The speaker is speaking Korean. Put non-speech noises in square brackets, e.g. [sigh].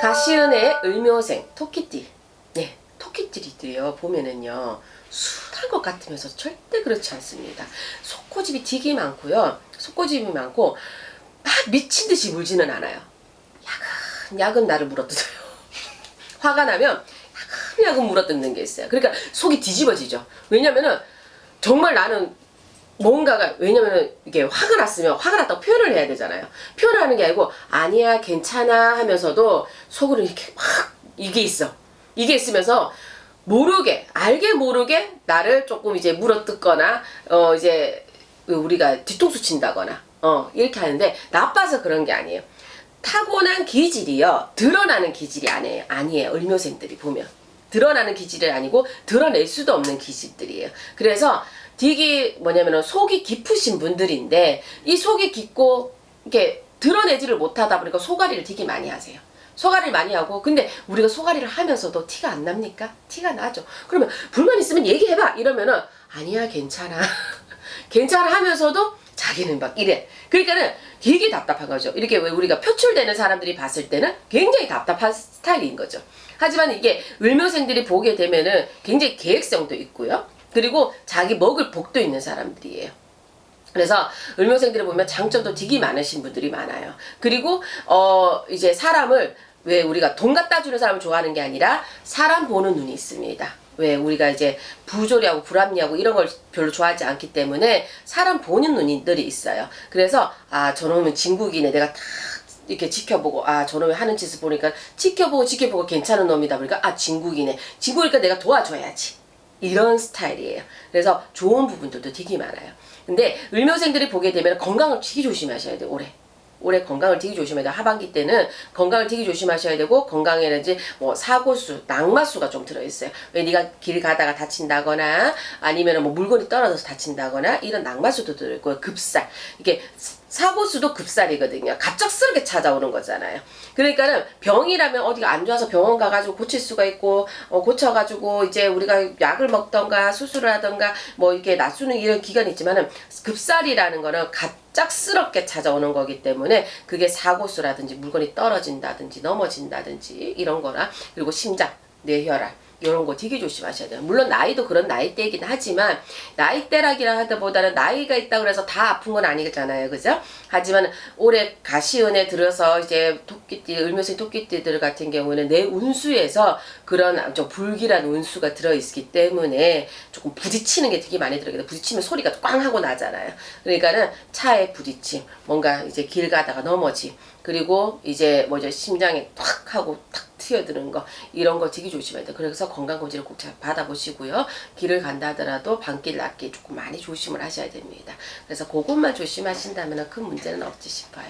가시은의 을묘생 토끼띠. 네, 토끼띠들이요 보면은요 순한 것 같으면서 절대 그렇지 않습니다. 속고집이 되게 많고요. 속고집이 많고 막 미친 듯이 물지는 않아요. 야금 야금 나를 물어뜯어요. [laughs] 화가 나면 야금 야금 물어뜯는 게 있어요. 그러니까 속이 뒤집어지죠. 왜냐면은 정말 나는 뭔가가 왜냐면은 이게 화가 났으면 화가 났다고 표현을 해야 되잖아요. 표현을 하는 게 아니고 아니야 괜찮아 하면서도 속으로 이렇게 막 이게 있어. 이게 있으면서 모르게 알게 모르게 나를 조금 이제 물어뜯거나 어 이제 우리가 뒤통수 친다거나 어 이렇게 하는데 나빠서 그런 게 아니에요. 타고난 기질이요 드러나는 기질이 아니에요. 아니에요. 을묘생들이 보면 드러나는 기질이 아니고 드러낼 수도 없는 기질들이에요. 그래서 되게 뭐냐면은 속이 깊으신 분들인데 이 속이 깊고 이렇게 드러내지를 못하다 보니까 소가리를 되게 많이 하세요. 소가리를 많이 하고 근데 우리가 소가리를 하면서도 티가 안 납니까? 티가 나죠. 그러면 불만 있으면 얘기해봐 이러면은 아니야 괜찮아 [laughs] 괜찮아 하면서도 자기는 막 이래. 그러니까는 되게 답답한 거죠. 이렇게 왜 우리가 표출되는 사람들이 봤을 때는 굉장히 답답한 스타일인 거죠. 하지만 이게 을묘생들이 보게 되면은 굉장히 계획성도 있고요. 그리고 자기 먹을 복도 있는 사람들이에요. 그래서 을묘생들을 보면 장점도 되게 많으신 분들이 많아요. 그리고 어 이제 사람을 왜 우리가 돈 갖다 주는 사람을 좋아하는 게 아니라 사람 보는 눈이 있습니다. 왜 우리가 이제 부조리하고 불합리하고 이런 걸 별로 좋아하지 않기 때문에 사람 보는 눈들이 있어요. 그래서 아 저놈은 진국이네 내가 다 이렇게 지켜보고 아 저놈이 하는 짓을 보니까 지켜보고 지켜보고 괜찮은 놈이다 보니까 아 진국이네 진국이니까 내가 도와줘야지 이런 스타일이에요. 그래서 좋은 부분들도 되게 많아요. 근데 을묘생들이 보게 되면 건강을 되게 조심하셔야 돼요. 올해. 올해 건강을 되게 조심해야 돼요. 하반기 때는 건강을 되게 조심하셔야 되고 건강에는 이제 뭐 사고수, 낙마수가 좀 들어있어요. 왜 네가 길 가다가 다친다거나 아니면 뭐 물건이 떨어져서 다친다거나 이런 낙마수도 들어있고요. 급살. 이게 사고수도 급살이거든요. 갑작스럽게 찾아오는 거잖아요. 그러니까는 병이라면 어디가 안 좋아서 병원 가가지고 고칠 수가 있고 어, 고쳐가지고 이제 우리가 약을 먹던가 수술을 하던가 뭐 이렇게 낫수는 이런 기간이 있지만은 급살이라는 거는 갑작스럽게 찾아오는 거기 때문에 그게 사고수라든지 물건이 떨어진다든지 넘어진다든지 이런 거나 그리고 심장, 뇌혈압 이런 거 되게 조심하셔야 돼요. 물론 나이도 그런 나이대이긴 하지만 나이대라기라 하다보다는 나이가 있다 그래서 다 아픈 건 아니잖아요. 그죠? 하지만 올해 가시은에 들어서 이제 토끼띠, 을묘생 토끼띠들 같은 경우는 내 운수에서 그런 좀 불길한 운수가 들어있기 때문에 조금 부딪히는 게 되게 많이 들어요. 부딪히면 소리가 꽝 하고 나잖아요. 그러니까는 차에 부딪힘, 뭔가 이제 길 가다가 넘어짐, 그리고 이제 뭐죠 심장에 탁 하고 탁 튀어드는 거 이런 거 되게 조심해야 돼요. 그래서 건강검진을 꼭잘 받아보시고요. 길을 간다 하더라도 밤길 낮길 조금 많이 조심을 하셔야 됩니다. 그래서 그것만 조심하신다면 큰 문제는 없지 싶어요.